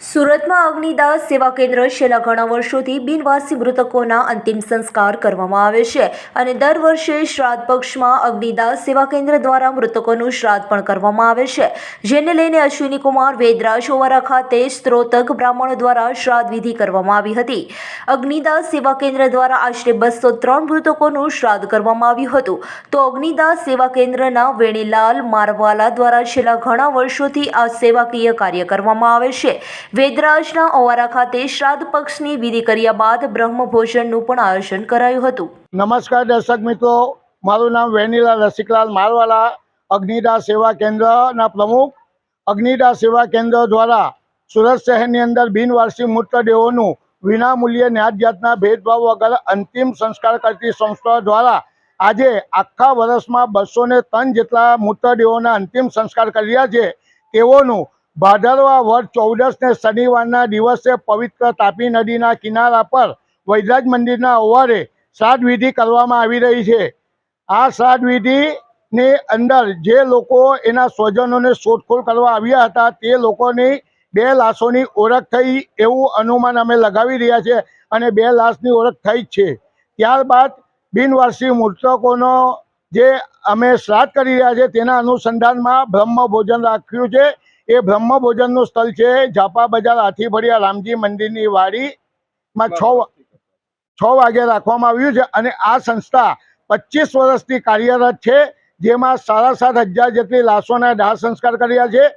સુરતમાં અગ્નિદાસ સેવા કેન્દ્ર છેલ્લા ઘણા વર્ષોથી બિનવાસી મૃતકોના અંતિમ સંસ્કાર કરવામાં આવે છે અને દર વર્ષે શ્રાદ્ધ પક્ષમાં અગ્નિદાસ સેવા કેન્દ્ર દ્વારા મૃતકોનું શ્રાદ્ધ પણ કરવામાં આવે છે. જેને લઈને અશ્વિની કુમાર વેદરાજ ઓવારા ખાતે સ્ત્રોતક બ્રાહ્મણો દ્વારા શ્રાદ્ધ વિધિ કરવામાં આવી હતી. અગ્નિદાસ સેવા કેન્દ્ર દ્વારા આશરે બસો ત્રણ મૃતકોનું શ્રાદ્ધ કરવામાં આવ્યું હતું. તો અગ્નિદાસ સેવા કેન્દ્રના વેણીલાલ મારવાલા દ્વારા છેલ્લા ઘણા વર્ષોથી આ સેવાકીય કાર્ય કરવામાં આવે છે. વેદરાજના ઓવારા ખાતે શ્રાદ્ધ પક્ષની વિધિ કર્યા બાદ બ્રહ્મ ભોજનનું પણ આયોજન કરાયું હતું. નમસ્કાર દર્શક મિત્રો, મારું નામ વેનીલા રસિકલાલ મારવાલા, અગ્નિદા સેવા કેન્દ્રના પ્રમુખ. અગ્નિદા સેવા કેન્દ્ર દ્વારા સુરત શહેરની અંદર બિનવારસી મૃતદેહોનું વિનામૂલ્યે ન્યાજ જાતના ભેદભાવ વગર અંતિમ સંસ્કાર કરતી સંસ્થા દ્વારા આજે આખા વર્ષમાં બસો ને ત્રણ જેટલા મૃતદેહોના અંતિમ સંસ્કાર કર્યા છે. તેઓનું ભાદરવા વર્ષ ચૌદસને શનિવારના દિવસે પવિત્ર તાપી નદીના કિનારા પર વૈદ્યરાજ મંદિરના ઓવારે શ્રાદ્ધવિધિ કરવામાં આવી રહી છે. આ શ્રાદ્ધવિધિની અંદર જે લોકો એના સ્વજનોને શોધખોળ કરવા આવ્યા હતા તે લોકોની બે લાશોની ઓળખ થઈ એવું અનુમાન અમે લગાવી રહ્યા છે અને બે લાશની ઓળખ થઈ જ છે. ત્યારબાદ બિનવારસી મૃતકોનો જે અમે શ્રાદ્ધ કરી રહ્યા છે, તેના અનુસંધાનમાં બ્રહ્મ ભોજન રાખ્યું છે. એ બ્રહ્મ ભોજનનું સ્થળ છે ઝાપા બજાર હાથીભડિયા રામજી મંદિરની વાડીમાં છ છ વાગે રાખવામાં આવ્યું છે અને આ સંસ્થા પચીસ વર્ષથી કાર્યરત છે, જેમાં સાડા સાત હજાર જેટલી લાશોના દાહ સંસ્કાર કર્યા છે.